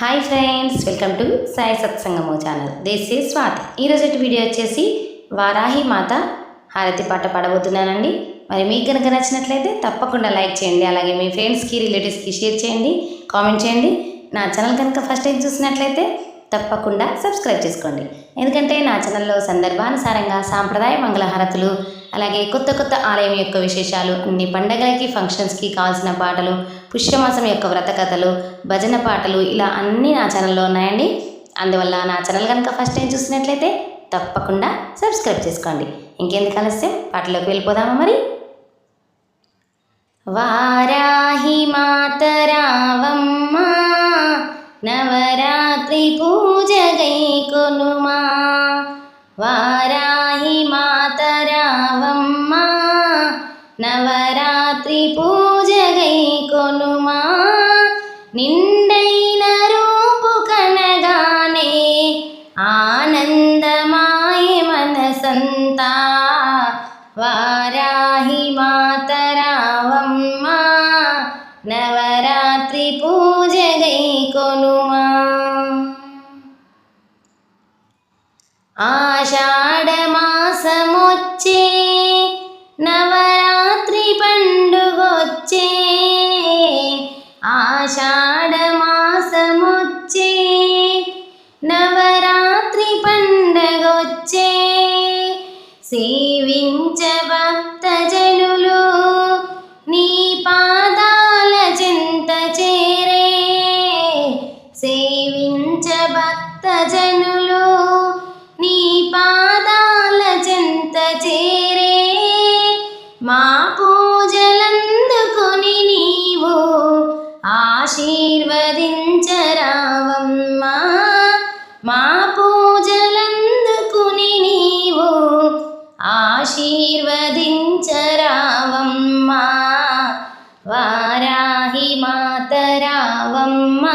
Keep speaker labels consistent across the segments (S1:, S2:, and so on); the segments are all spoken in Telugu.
S1: Hi friends welcome to Sai Satsangamu channel this is Swathi ఈరోజు వీడియో వచ్చేసి వారాహి మాత హారతి పాట పాడబోతున్నానండి. మరి మీకు కనుక నచ్చినట్లయితే తప్పకుండా లైక్ చేయండి. అలాగే మీ ఫ్రెండ్స్కి రిలేటివ్స్కి షేర్ చేయండి కామెంట్ చేయండి. నా ఛానల్ కనుక ఫస్ట్ టైం చూసినట్లయితే తప్పకుండా సబ్స్క్రైబ్ చేసుకోండి. ఎందుకంటే నా ఛానల్లో సందర్భానుసారంగా సాంప్రదాయ మంగళహారతులు అలాగే కొత్త కొత్త ఆలయం యొక్క విశేషాలు అన్ని పండగలకి ఫంక్షన్స్కి కావాల్సిన పాటలు పుష్యమాసం యొక్క వ్రత కథలు భజన పాటలు ఇలా అన్నీ నా ఛానల్లో ఉన్నాయండి. అందువల్ల నా ఛానల్ కనుక ఫస్ట్ టైం చూసినట్లయితే తప్పకుండా సబ్స్క్రైబ్ చేసుకోండి. ఇంకెందుకు ఆలస్యం? పాటలోకి వెళ్ళిపోదామా మరి? వారాహి మాతరావమ్మా నవరాత్రి పూజ గై కొనుమా. వారాహి మాతరావమ్మా నవ నిండైన రూపు కనగానే ఆనందమాయ మనసంతా. వారాహి మాతరావమ్మ నవరాత్రి పూజ గై కొనుమా. ఆషాఢమాసమొచ్చే ఆషాఢమాసమొచ్చే నవరాత్రి పండగొచ్చే సేవించ భక్తజనులు నీ పాదాల చింత చేరే సేవించ భక్తజనులు నీ వారాహి మాతరావమ్మ.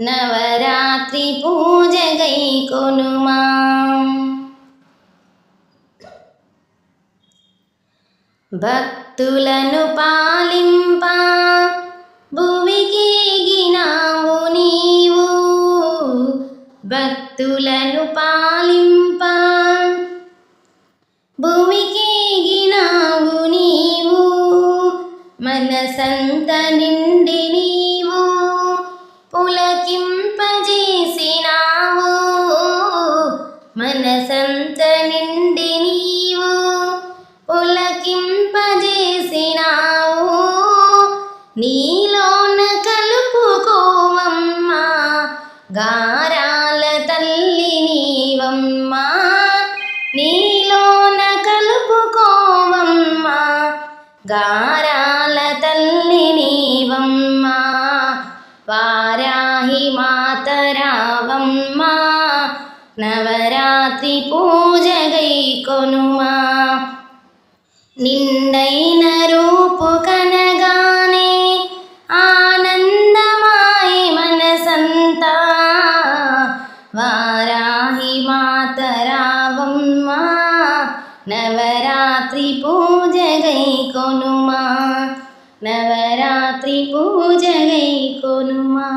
S1: నవరాత్రి పూజ గై కొనుమా. భక్తులను పాలింప భువికేగినావు నీవు. భక్తులను పాలింప భూమికేగినావు నీవు మనసంత నిండి నీవు పులకింపజేసినావు. మనసంత నిండి నీవు పులకింపజేసినావు. నీలోన కలుపుకోవమ్మా గారాల తల్లి నీవమ్మా. నీలోన కలుపుకోవమ్మా గారా మాతరావమ్మా నవరాత్రి పూజ గై కొనుమా నిండైన రూపు కనగానే ఆనందమాయ మనసంతా వారాహి మాతరావమ్మా నవరాత్రి పూజ గై కొనుమా నవరాత్రి పూజ గై కొనుమా